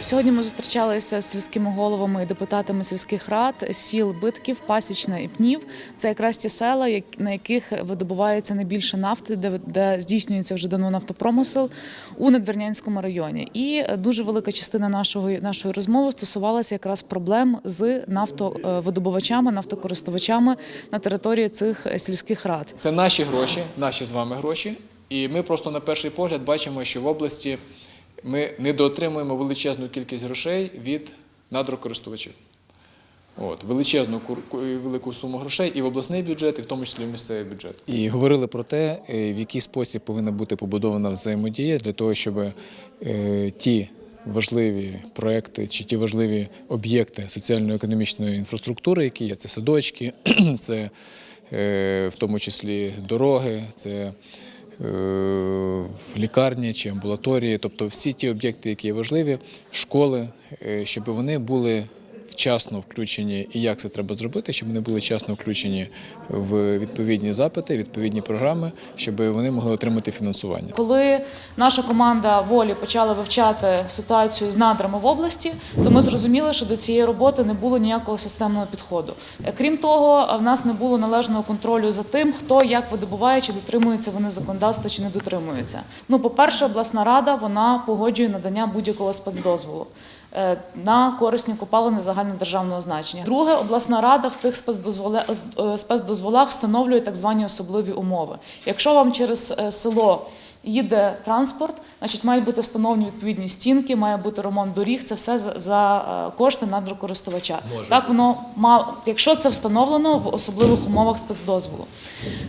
Сьогодні ми зустрічалися з сільськими головами і депутатами сільських рад сіл Битків, Пасічна і Пнів. Це якраз ті села, на яких видобувається найбільше нафти, де, де здійснюється вже давно нафтопромисел у Надвірнянському районі. І е, дуже велика частина нашого нашої розмови стосувалася якраз проблем з нафтовидобувачами, нафтокористувачами на території цих е, сільських рад. Це наші гроші, наші з вами гроші. І ми просто на перший погляд бачимо, що в області ми недоотримуємо величезну кількість грошей від надрокористувачів. От, величезну велику суму грошей і в обласний бюджет, і в тому числі в місцевий бюджет. І говорили про те, е, в який спосіб повинна бути побудована взаємодія для того, щоб е, ті важливі проекти чи ті важливі об'єкти соціально-економічної інфраструктури, які є, це садочки, це е, в тому числі дороги, це лікарні чи амбулаторії, тобто всі ті об'єкти, які є важливі, школи, е, щоб вони були вчасно включені і як це треба зробити, щоб вони були вчасно включені в відповідні запити, відповідні програми, щоб вони могли отримати фінансування. Коли наша команда волі почала вивчати ситуацію з надрами в області, то ми зрозуміли, що до цієї роботи не було ніякого системного підходу. Крім того, в нас не було належного контролю за тим, хто як видобуває, чи дотримуються вони законодавства, чи не дотримуються. Ну, по-перше, обласна рада вона погоджує надання будь-якого спецдозволу. Е, На корисні копалини загальнодержавного значення. Друге, обласна рада в тих е, спецдозволах встановлює так звані особливі умови. Якщо вам через е, село їде транспорт, значить мають бути встановлені відповідні стінки, має бути ремонт доріг. Це все за, кошти надрокористувача. Так воно ма, якщо це встановлено в особливих умовах спецдозволу.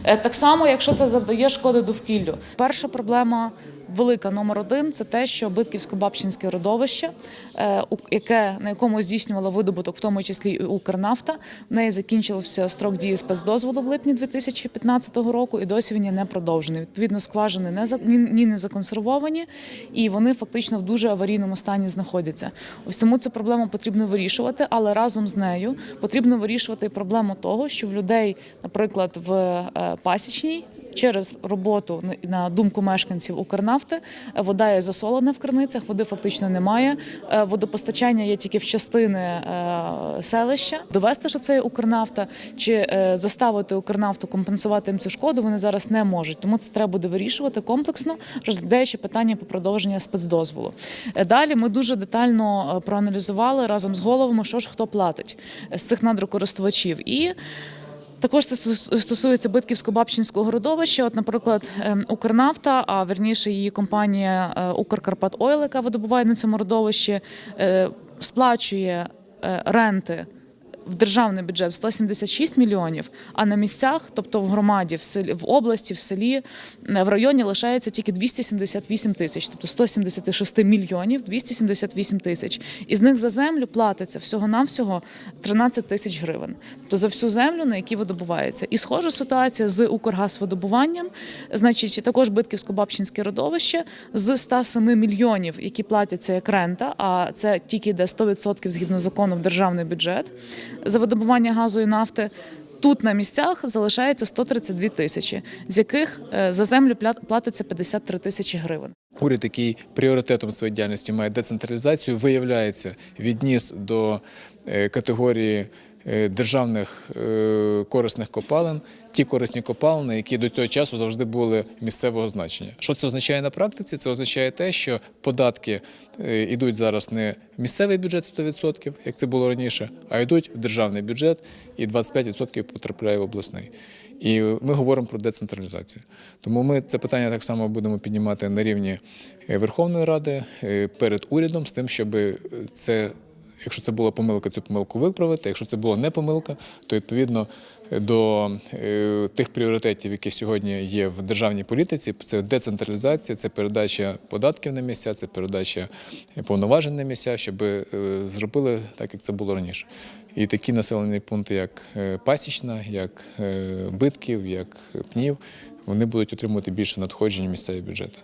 Так само, якщо це завдає шкоди довкіллю. Перша проблема. Велика номер один це те, що Битківсько-Бабчинське родовище, е, яке на якому здійснювало видобуток, в тому числі і Укрнафта, в неї закінчився строк дії спецдозволу в липні 2015 року, і досі він є не продовжений. Відповідно, скважини не за- ні не законсервовані, і вони фактично в дуже аварійному стані знаходяться. Ось тому цю проблему потрібно вирішувати, але разом з нею потрібно вирішувати і проблему того, що в людей, наприклад, в е, пасічній. Через роботу на- думку мешканців Укрнафти е, вода є засолена в криницях, води фактично немає. Е, Водопостачання є тільки в частини е, селища. Довести, що це є Укрнафта, чи заставити Укрнафту компенсувати їм цю шкоду, вони зараз не можуть. Тому це треба буде вирішувати комплексно, розглядаючи питання по продовження спецдозволу. Далі ми дуже детально проаналізували разом з головами, що ж хто платить з цих надрокористувачів. І також це стос- стосується Битківсько-Бабчинського городовища. От, наприклад, ем, Укрнафта, а верніше її компанія е, Укркарпат Ойл, яка видобуває на цьому родовищі, е, сплачує е, ренти. В державний бюджет 176 мільйонів, а на місцях, тобто в громаді, в селі, в області, в селі, е, в районі лишається тільки 278 тисяч, тобто 176 мільйонів 278 тисяч. Із них за землю платиться всього-навсього 13 тисяч гривень. Тобто за всю землю, на якій видобувається. І схожа ситуація з Укргазвидобуванням, значить, також Битківсько-Бабчинське родовище з 107 мільйонів, які платяться як рента, а це тільки йде 100% згідно закону в державний бюджет за видобування газу і нафти. Тут на місцях залишається 132 тисячі, з яких е, за землю платиться 53 тисячі гривень. Уряд, який пріоритетом своєї діяльності має децентралізацію, виявляється, відніс до е, категорії державних е, корисних копалин ті корисні копалини, які до цього часу завжди були місцевого значення. Що це означає на практиці? Це означає те, що податки е, йдуть зараз не в місцевий бюджет 100%, як це було раніше, а йдуть в державний бюджет, і 25% потрапляє в обласний. І ми говоримо про децентралізацію. Тому ми це питання так само будемо піднімати на рівні е, Верховної Ради е, перед урядом з тим, щоб це, якщо це була помилка, цю помилку виправити. Якщо це була не помилка, то відповідно до е, тих пріоритетів, які сьогодні є в державній політиці, це децентралізація, це передача податків на місця, це передача повноважень на місця, щоб е, зробили так, як це було раніше. І такі населені пункти, як е, Пасічна, як Битків, як Пнів, вони будуть отримувати більше надходжень місцеві бюджети.